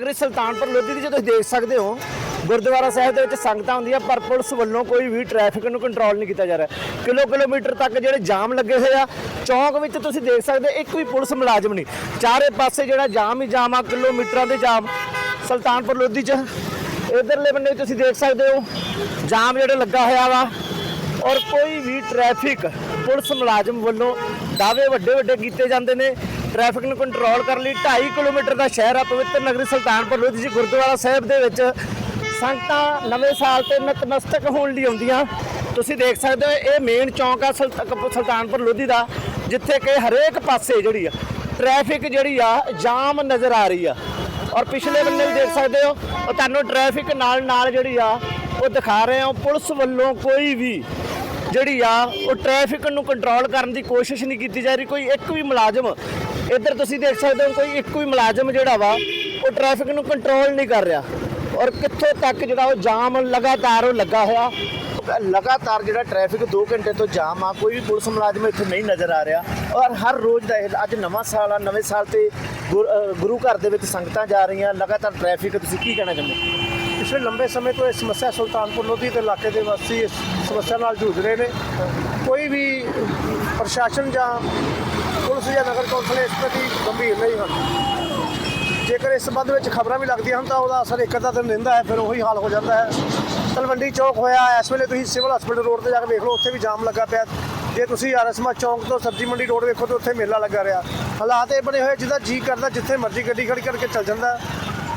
ਨਗਰੀ ਸੁਲਤਾਨਪੁਰ ਲੋਧੀ ਦੀ ਜੇ ਤੁਸੀਂ ਦੇਖ ਸਕਦੇ ਹੋ ਗੁਰਦੁਆਰਾ ਸਾਹਿਬ ਦੇ ਵਿੱਚ ਸੰਗਤਾਂ ਹੁੰਦੀਆਂ ਪਰ ਪੁਲਿਸ ਵੱਲੋਂ ਕੋਈ ਵੀ ਟ੍ਰੈਫਿਕ ਨੂੰ ਕੰਟਰੋਲ ਨਹੀਂ ਕੀਤਾ ਜਾ ਰਿਹਾ। ਕਿਲੋ ਕਿਲੋਮੀਟਰ ਤੱਕ ਜਿਹੜੇ ਜਾਮ ਲੱਗੇ ਹੋਏ ਆ ਚੌਂਕ ਵਿੱਚ ਤੁਸੀਂ ਦੇਖ ਸਕਦੇ ਹੋ, ਇੱਕ ਵੀ ਪੁਲਿਸ ਮੁਲਾਜ਼ਮ ਨਹੀਂ। ਚਾਰੇ ਪਾਸੇ ਜਿਹੜਾ ਜਾਮ ਹੀ ਜਾਮ ਆ ਕਿਲੋਮੀਟਰਾਂ ਦੇ ਜਾਮ। ਸੁਲਤਾਨਪੁਰ ਲੋਧੀ 'ਚ ਇਧਰਲੇ ਬੰਨੇ ਤੁਸੀਂ ਦੇਖ ਸਕਦੇ ਹੋ ਜਾਮ ਜਿਹੜਾ ਲੱਗਾ ਹੋਇਆ ਵਾ ਔਰ ਕੋਈ ਵੀ ਟ੍ਰੈਫਿਕ ਪੁਲਿਸ ਮੁਲਾਜ਼ਮ ਵੱਲੋਂ ਦਾਅਵੇ ਵੱਡੇ ਵੱਡੇ ਕੀਤੇ ਜਾਂਦੇ ਨੇ। ਟ੍ਰੈਫਿਕ ਨੂੰ ਕੰਟਰੋਲ ਕਰਨ ਲਈ 2.5 ਕਿਲੋਮੀਟਰ ਦਾ ਸ਼ਹਿਰ ਆ ਪਵਿੱਤਰ ਨਗਰੀ ਸੁਲਤਾਨਪੁਰ ਲੋਧੀ ਜੀ ਗੁਰਦੁਆਰਾ ਸਾਹਿਬ ਦੇ ਵਿੱਚ। ਸੰਗਤਾਂ ਨਵੇਂ ਸਾਲ ਤੇ ਨਤਮਸਤਕ ਹੋਣ ਲਈ ਆਉਂਦੀਆਂ। ਤੁਸੀਂ ਦੇਖ ਸਕਦੇ ਹੋ, ਇਹ ਮੇਨ ਚੌਂਕ ਆ ਸੁਲਤ- ਸੁਲਤਾਨਪੁਰ ਲੋਧੀ ਦਾ, ਜਿੱਥੇ ਕਿ ਹਰੇਕ ਪਾਸੇ ਜਿਹੜੀ ਆ ਟ੍ਰੈਫਿਕ ਜਿਹੜੀ ਆ ਜਾਮ ਨਜ਼ਰ ਆ ਰਹੀ ਆ। ਔਰ ਪਿਛਲੇ ਬੰਨੇ ਵੀ ਦੇਖ ਸਕਦੇ ਹੋ, ਉਹ ਤੁਹਾਨੂੰ ਟ੍ਰੈਫਿਕ ਨਾਲ ਨਾਲ ਜਿਹੜੀ ਆ, ਉਹ ਦਿਖਾ ਰਹੇ ਹਾਂ। ਪੁਲਿਸ ਵੱਲੋਂ ਕੋਈ ਵੀ ਜਿਹੜੀ ਆ, ਉਹ ਟ੍ਰੈਫਿਕ ਨੂੰ ਕੰਟਰੋਲ ਕਰਨ ਦੀ ਕੋਸ਼ਿਸ਼ ਨਹੀਂ ਕੀਤੀ ਜਾ ਰਹੀ। ਕੋਈ ਇੱਕ ਵੀ ਮੁਲਾਜ਼ਮ ਇੱਧਰ ਤੁਸੀਂ ਦੇਖ ਸਕਦੇ ਹੋ ਕੋਈ ਇੱਕ ਵੀ ਮੁਲਾਜ਼ਮ ਜਿਹੜਾ ਵਾ ਉਹ ਟ੍ਰੈਫਿਕ ਨੂੰ ਕੰਟਰੋਲ ਨਹੀਂ ਕਰ ਰਿਹਾ। ਔਰ ਕਿੱਥੋਂ ਤੱਕ ਜਿਹੜਾ ਉਹ ਜਾਮ ਲਗਾਤਾਰ ਉਹ ਲੱਗਾ ਹੋਇਆ? ਲਗਾਤਾਰ ਜਿਹੜਾ ਟ੍ਰੈਫਿਕ 2 ਘੰਟੇ ਤੋਂ ਜਾਮ ਆ ਕੋਈ ਵੀ ਪੁਲਿਸ ਮੁਲਾਜ਼ਮ ਇੱਥੇ ਨਹੀਂ ਨਜ਼ਰ ਆ ਰਿਹਾ। ਔਰ ਹਰ ਰੋਜ਼ ਦਾ ਇਹ- ਅੱਜ ਨਵਾਂ ਸਾਲ ਆ ਨਵੇਂ ਸਾਲ ਤੇ ਗੁਰੂ ਘਰ ਦੇ ਵਿੱਚ ਸੰਗਤਾਂ ਜਾ ਰਹੀਆਂ ਲਗਾਤਾਰ ਟ੍ਰੈਫਿਕ ਤੁਸੀਂ ਕੀ ਕਹਿਣਾ ਚਾਹੁੰਦੇ ਪਿਛਲੇ ਲੰਬੇ ਸਮੇਂ ਤੋਂ ਇਹ ਸਮੱਸਿਆ ਸੁਲਤਾਨਪੁਰ ਲੋਧੀ ਦੇ ਇਲਾਕੇ ਦੇ ਵਾਸੀ ਇਸ ਸਮੱਸਿਆ ਨਾਲ ਜੂਝ ਰਹੇ ਨੇ। ਕੋਈ ਵੀ ਪ੍ਰਸ਼ਾਸਨ ਜਾਂ ਪੁਲਿਸ ਜਾਂ ਨਗਰ ਕੌਂਸਲ ਇਸ ਪ੍ਰਤੀ ਗੰਭੀਰ ਨਹੀਂ ਹਨ। ਜੇਕਰ ਇਸ ਸੰਬੰਧ ਵਿੱਚ ਖਬਰਾਂ ਵੀ ਲੱਗਦੀਆਂ ਹਨ, ਤਾਂ ਉਹਦਾ ਅਸਰ ਇੱਕ ਅੱਧਾ ਦਿਨ ਰਹਿੰਦਾ ਹੈ, ਫਿਰ ਉਹੀ ਹਾਲ ਹੋ ਜਾਂਦਾ ਹੈ। ਤਲਵੰਡੀ ਚੌਕ ਹੋਇਆ ਇਸ ਵੇਲੇ ਤੁਸੀਂ ਸਿਵਲ ਹਸਪੀਟਲ ਰੋਡ ਤੇ ਜਾ ਕੇ ਵੇਖ ਲਓ, ਉੱਥੇ ਵੀ ਜਾਮ ਲੱਗਾ ਪਿਆ। ਜੇ ਤੁਸੀਂ ਆਰਐਸਮਾ ਚੌਂਕ ਤੋਂ ਸਬਜ਼ੀ ਮੰਡੀ ਰੋਡ ਵੇਖੋ, ਤਾਂ ਉੱਥੇ ਮੇਲਾ ਲੱਗਾ ਰਿਹਾ। ਹਾਲਾਤ ਇਹ ਬਣੇ ਹੋਏ ਜਿਹਦਾ ਜੀ ਕਰਦਾ, ਜਿੱਥੇ ਮਰਜ਼ੀ ਗੱਡੀ ਖੜੀ ਕਰਕੇ ਚੱਲ ਜਾਂਦਾ।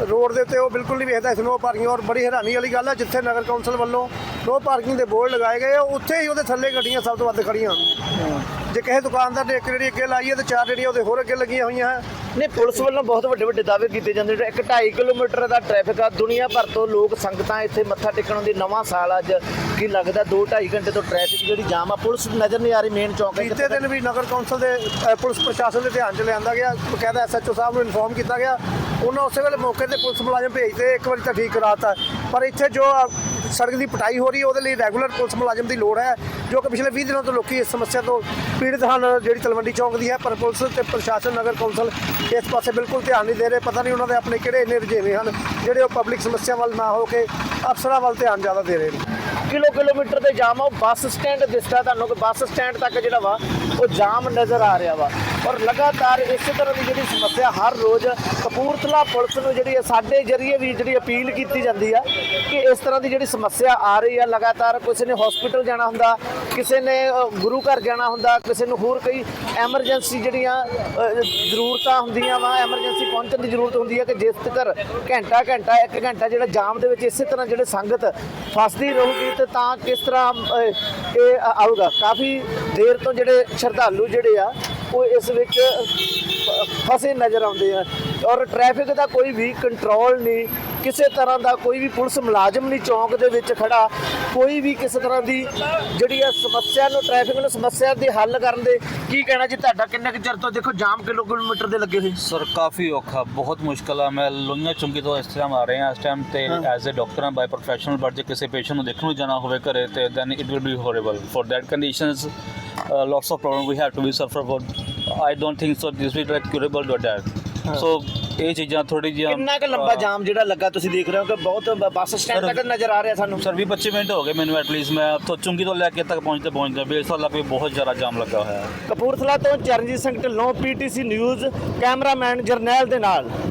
ਰੋਡ ਦੇ ਉੱਤੇ ਉਹ ਬਿਲਕੁਲ ਨਹੀਂ ਵੇਖਦਾ, ਇਸ ਨੂੰ ਪਾਰਕਿੰਗ ਔਰ ਬੜੀ ਹੈਰਾਨੀ ਵਾਲੀ ਗੱਲ ਹੈ, ਜਿੱਥੇ ਨਗਰ ਕੌਂਸਲ ਵੱਲੋਂ ਨੋ ਪਾਰਕਿੰਗ ਦੇ ਬੋਰਡ ਲਗਾਏ ਗਏ ਆ, ਉੱਥੇ ਹੀ ਉਹਦੇ ਥੱਲੇ ਗੱਡੀਆਂ ਸਭ ਤੋਂ ਵੱਧ ਖੜੀਆਂ ਜੇ ਕਿਸੇ ਦੁਕਾਨਦਾਰ ਨੇ ਇੱਕ ਜਿਹੜੀ ਅੱਗੇ ਲਾਈ ਹੈ ਤੇ ਚਾਰ ਜਿਹੜੀਆਂ ਉਹਦੇ ਹੋਰ ਅੱਗੇ ਲੱਗੀਆਂ ਹੋਈਆਂ ਹੈ ਨੇ ਪੁਲਿਸ ਵੱਲੋਂ ਬਹੁਤ ਵੱਡੇ ਵੱਡੇ ਦਾਅਵੇ ਕੀਤੇ ਜਾਂਦੇ ਨੇ। ਇੱਕ 2.5 ਕਿਲੋਮੀਟਰ ਦਾ ਟ੍ਰੈਫਿਕ ਆ। ਦੁਨੀਆ ਭਰ ਤੋਂ ਲੋਕ ਸੰਗਤਾਂ ਇੱਥੇ ਮੱਥਾ ਟੇਕਣ ਦੀ ਨਵਾਂ ਸਾਲ ਅੱਜ ਕੀ ਲੱਗਦਾ 2.5 ਘੰਟੇ ਤੋਂ ਟ੍ਰੈਫਿਕ ਜਿਹੜੀ ਜਾਮ ਆ ਪੁਲਿਸ ਨਜ਼ਰ ਨਹੀਂ ਆ ਰਹੀ ਮੇਨ ਚੌਂਕ ਹੈ ਬੀਤੇ ਦਿਨ ਵੀ ਨਗਰ ਕੌਂਸਲ ਦੇ ਪੁਲਿਸ ਪ੍ਰਸ਼ਾਸਨ ਦੇ ਧਿਆਨ 'ਚ ਲਿਆਂਦਾ ਗਿਆ। ਬਕਾਇਦਾ ਐਸਐਚਓ ਸਾਹਿਬ ਨੂੰ ਇਨਫੋਰਮ ਕੀਤਾ ਗਿਆ। ਉਹਨਾਂ ਉਸੇ ਵੇਲੇ ਮੌਕੇ ਤੇ ਪੁਲਿਸ ਮੁਲਾਜ਼ਮ ਭੇਜਦੇ ਇੱਕ ਵਾਰੀ ਤਾਂ ਠੀਕ ਕਰਾਤਾ। ਪਰ ਇੱਥੇ ਜੋ ਸੜਕ ਦੀ ਪਟਾਈ ਹੋ ਰਹੀ ਹੈ ਉਹਦੇ ਲਈ ਰੈਗੂਲਰ ਪੁਲਿਸ ਮੁਲਾਜ਼ਮ ਦੀ ਲੋੜ ਹੈ, ਜੋ ਕਿ ਪਿਛਲੇ 20 ਦਿਨਾਂ ਤੋਂ ਲੋਕੀ ਇਸ ਸਮੱਸਿਆ ਤੋਂ ਪੀੜਤ ਹਨ, ਜਿਹੜੀ ਤਲਵੰਡੀ ਚੌਂਕ ਦੀ ਹੈ, ਪਰ ਪੁਲਿਸ ਤੇ ਪ੍ਰਸ਼ਾਸਨ, ਨਗਰ ਕੌਂਸਲ ਇਸ ਪਾਸੇ ਬਿਲਕੁਲ ਧਿਆਨ ਨਹੀਂ ਦੇ ਰਹੇ। ਪਤਾ ਨਹੀਂ ਉਹਨਾਂ ਦੇ ਆਪਣੇ ਕਿਹੜੇ ਇੰਨੇ ਰੁਝੇਵੇਂ ਹਨ, ਜਿਹੜੇ ਉਹ ਪਬਲਿਕ ਸਮੱਸਿਆ ਵੱਲ ਨਾ ਹੋ ਕੇ ਅਫਸਰਾਂ ਵੱਲ ਧਿਆਨ ਜ਼ਿਆਦਾ ਦੇ ਰਹੇ ਨੇ। ਕਿਲੋ ਕਿਲੋਮੀਟਰ ਦੇ ਜਾਮ ਆ, ਉਹ ਬੱਸ ਸਟੈਂਡ ਦਿਸਦਾ ਤੁਹਾਨੂੰ ਕਿ ਬੱਸ ਸਟੈਂਡ ਤੱਕ ਜਿਹੜਾ ਵਾ, ਉਹ ਜਾਮ ਨਜ਼ਰ ਆ ਰਿਹਾ ਵਾ। ਔਰ ਲਗਾਤਾਰ ਇਸੇ ਤਰ੍ਹਾਂ ਦੀ ਜਿਹੜੀ ਸਮੱਸਿਆ ਹਰ ਰੋਜ਼ ਕਪੂਰਥਲਾ ਪੁਲਿਸ ਨੂੰ ਜਿਹੜੀ ਹੈ, ਸਾਡੇ ਜਰੀਏ ਵੀ ਜਿਹੜੀ ਅਪੀਲ ਕੀਤੀ ਜਾਂਦੀ ਆ ਕਿ ਇਸ ਤਰ੍ਹਾਂ ਦੀ ਜਿਹੜੀ ਸਮੱਸਿਆ ਆ ਰਹੀ ਆ, ਲਗਾਤਾਰ ਕਿਸੇ ਨੇ ਹਸਪੀਟਲ ਜਾਣਾ ਹੁੰਦਾ, ਕਿਸੇ ਨੇ ਗੁਰੂ ਘਰ ਜਾਣਾ ਹੁੰਦਾ, ਕਿਸੇ ਨੂੰ ਹੋਰ ਕਈ ਐਮਰਜੈਂਸੀ ਜਿਹੜੀਆਂ ਜ਼ਰੂਰਤਾਂ ਹੁੰਦੀਆਂ ਵਾ ਐਮਰਜੈਂਸੀ ਪਹੁੰਚਣ ਦੀ ਜ਼ਰੂਰਤ ਹੁੰਦੀ ਹੈ ਕਿ ਜਿਸ ਤੱਕ ਘੰਟਾ ਘੰਟਾ, ਇੱਕ ਘੰਟਾ ਜਿਹੜਾ ਜਾਮ ਦੇ ਵਿੱਚ ਇਸੇ ਤਰ੍ਹਾਂ ਜਿਹੜੇ ਸੰਗਤ ਫਸਦੀ ਰਹੂਗੀ ਤੇ ਤਾਂ ਕਿਸ ਤਰ੍ਹਾਂ ਇਹ ਆਊਗਾ। ਕਾਫੀ ਦੇਰ ਤੋਂ ਜਿਹੜੇ ਸ਼ਰਧਾਲੂ ਜਿਹੜੇ ਆ ਉਹ ਇਸ ਵਿੱਚ ਫਸੇ ਨਜ਼ਰ ਆਉਂਦੇ ਆ। ਔਰ ਟ੍ਰੈਫਿਕ ਦਾ ਕੋਈ ਵੀ ਕੰਟਰੋਲ ਨਹੀਂ ਕਿਸੇ ਤਰ੍ਹਾਂ ਦਾ ਕੋਈ ਵੀ ਪੁਲਿਸ ਮੁਲਾਜ਼ਮ ਨਹੀਂ ਚੌਂਕ ਦੇ ਵਿੱਚ ਖੜਾ। ਕੋਈ ਵੀ ਕਿਸੇ ਤਰ੍ਹਾਂ ਦੀ ਜਿਹੜੀ ਆ ਸਮੱਸਿਆ ਨੂੰ ਟ੍ਰੈਫਿਕ ਨੂੰ ਸਮੱਸਿਆ ਦੇ ਹੱਲ ਕਰਨ ਦੇ ਕੀ ਕਹਿਣਾ ਜੀ ਤੁਹਾਡਾ? ਕਿੰਨੇ ਚਿਰ ਤੋਂ ਦੇਖੋ ਜਾਮ ਕਿਲੋ ਕਿਲੋਮੀਟਰ ਦੇ ਲੱਗੇ ਹੋਏ? ਸਰ ਕਾਫੀ ਔਖਾ ਬਹੁਤ ਮੁਸ਼ਕਲ ਆ। ਮੈਂ ਲੋਈਆਂ ਚੁੰਗੀ ਤੋਂ ਇਸ ਟਾਈਮ ਆ ਰਹੇ। ਆ ਇਸ ਟਾਈਮ ਤੇ ਐਜ਼ ਅ ਡਾਕਟਰ ਆ ਬਾਈ ਪ੍ਰੋਫੈਸ਼ਨਲ ਬਟ ਜੇ ਕਿਸੇ ਪੇਸ਼ੈਂਟ ਨੂੰ ਦੇਖਣ ਨੂੰ ਜਾਣਾ ਹੋਵੇ ਘਰੇ ਤੇ then it will be horrible for that conditions lots of problem we have to be suffer for I don't think so this we like curable to that so ਇਹ ਚੀਜ਼ਾਂ ਥੋੜੀ ਜਿਹੀਆਂ ਕਿੰਨਾ ਕੁ ਲੰਬਾ ਜਾਮ ਜਿਹੜਾ ਲੱਗਾ ਤੁਸੀਂ ਦੇਖ ਰਹੇ ਹੋ ਕਿ ਬਹੁਤ ਬ- ਬੱਸ ਸਟੈਂਡ ਤੱਕ ਨਜ਼ਰ ਆ ਰਿਹਾ ਸਾਨੂੰ ਸਰ 20 25 ਮਿੰਟ ਹੋ ਗਏ ਮੈਨੂੰ ਐਟਲੀਸਟ ਮੈਂ ਤੋਂ ਚੁੰਗੀ ਤੋਂ ਲੈ ਕੇ ਤੱਕ ਪਹੁੰਚਦੇ ਪਹੁੰਚਦੇ ਬੇਸਵਾਲਾ ਵੀ ਬਹੁਤ ਜ਼ਿਆਦਾ ਜਾਮ ਲੱਗਾ ਹੋਇਆ ਹੈ ਕਪੂਰਥਲਾ ਤੋਂ Charanjit Singh Dhillon PTC news cameraman Jarnail ਦੇ ਨਾਲ